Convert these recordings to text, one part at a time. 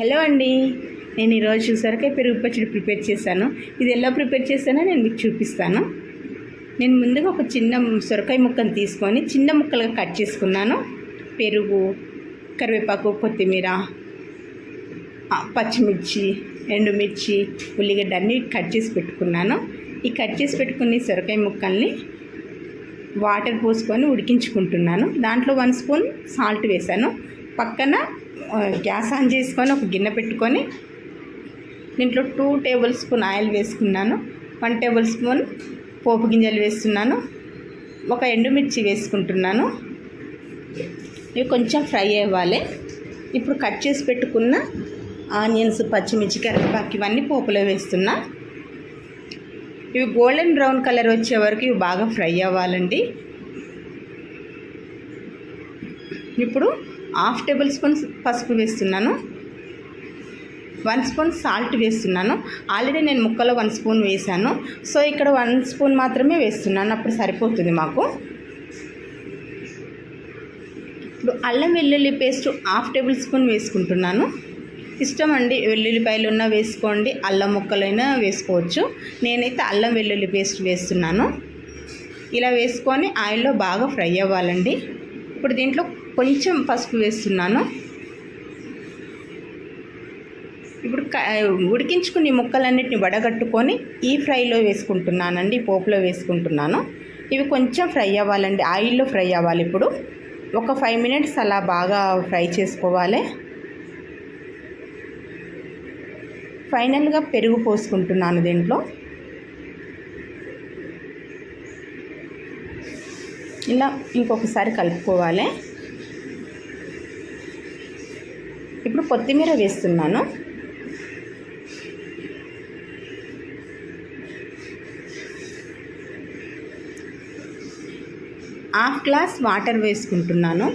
Hello అండి. నేను ఈరోజు సొరకాయ పెరుగు పచ్చడి ప్రిపేర్ చేశాను. ఇది ఎలా ప్రిపేర్ చేశానో నేను మీకు చూపిస్తాను. నేను ముందుగా ఒక చిన్న సొరకాయ ముక్కను తీసుకొని చిన్న ముక్కలుగా కట్ చేసుకున్నాను. పెరుగు కరివేపాకు కొత్తిమీర పచ్చిమిర్చి ఎండుమిర్చి ఉల్లిగడ్డ అన్నీ కట్ చేసి పెట్టుకున్నాను. ఈ కట్ చేసి పెట్టుకున్న సొరకాయ ముక్కల్ని వాటర్ పోసుకొని ఉడికించుకుంటున్నాను. దాంట్లో వన్ స్పూన్ సాల్ట్ వేసాను పక్కన గ్యాస్ ఆన్ చేసుకొని ఒక గిన్నె పెట్టుకొని దీంట్లో టూ టేబుల్ స్పూన్ ఆయిల్ వేసుకున్నాను. వన్ టేబుల్ స్పూన్ పోపు గింజలు వేస్తున్నాను. ఒక ఎండుమిర్చి వేసుకుంటున్నాను. ఇవి కొంచెం ఫ్రై అవ్వాలి. ఇప్పుడు కట్ చేసి పెట్టుకున్న ఆనియన్స్ పచ్చిమిర్చి కరివేపాకు ఇవన్నీ పోపులో వేస్తున్నా. ఇవి గోల్డెన్ బ్రౌన్ కలర్ వచ్చే వరకు ఇవి బాగా ఫ్రై అవ్వాలండి. ఇప్పుడు హాఫ్ టేబుల్ స్పూన్ పసుపు వేస్తున్నాను. వన్ స్పూన్ సాల్ట్ వేస్తున్నాను. ఆల్రెడీ నేను ముక్కలో వన్ స్పూన్ వేసాను సో ఇక్కడ వన్ స్పూన్ మాత్రమే వేస్తున్నాను. అప్పుడు సరిపోతుంది మాకు. ఇప్పుడు అల్లం వెల్లుల్లి పేస్ట్ హాఫ్ టేబుల్ స్పూన్ వేసుకుంటున్నాను. ఇష్టం అండి వెల్లుల్లిపాయలు ఉన్నా వేసుకోండి అల్లం ముక్కలైనా వేసుకోవచ్చు. నేనైతే అల్లం వెల్లుల్లి పేస్ట్ వేస్తున్నాను. ఇలా వేసుకొని ఆయిల్లో బాగా ఫ్రై అవ్వాలండి. ఇప్పుడు దీంట్లో కొంచెం పసుపు వేస్తున్నాను. ఇప్పుడు క- ఉడికించుకుని ముక్కలన్నిటిని వడగట్టుకొని ఈ ఫ్రైలో వేసుకుంటున్నానండి పోపులో వేసుకుంటున్నాను. ఇవి కొంచెం ఫ్రై అవ్వాలండి ఆయిల్లో ఫ్రై అవ్వాలి ఇప్పుడు. ఒక ఫైవ్ మినిట్స్ అలా బాగా ఫ్రై చేసుకోవాలి. ఫైనల్గా పెరుగు పోసుకుంటున్నాను దీంట్లో. ఇలా ఇంకొకసారి కలుపుకోవాలి. ఇప్పుడు కొత్తిమీర వేస్తున్నాను. హాఫ్ గ్లాస్ వాటర్ వేసుకుంటున్నాను.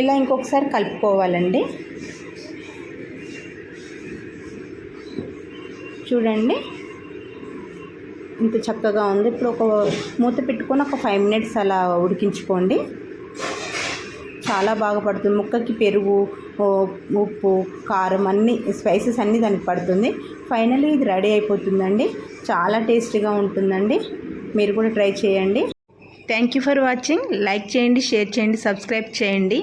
ఇలా ఇంకొకసారి కలుపుకోవాలండి. చూడండి. ఇంత చక్కగా ఉంది. ఇప్పుడు ఒక మూత పెట్టుకొని ఒక ఫైవ్ మినిట్స్ అలా ఉడికించుకోండి. చాలా బాగా పడుతుంది. ముక్కకి పెరుగు ఉప్పు కారం అన్నీ స్పైసెస్ అన్నీ దానికి పడుతుంది. ఫైనల్లీ ఇది రెడీ అయిపోతుందండి. చాలా టేస్టీగా ఉంటుందండి. మీరు కూడా ట్రై చేయండి. Thank you for watching like చేయండి షేర్ చేయండి సబ్స్క్రైబ్ చేయండి.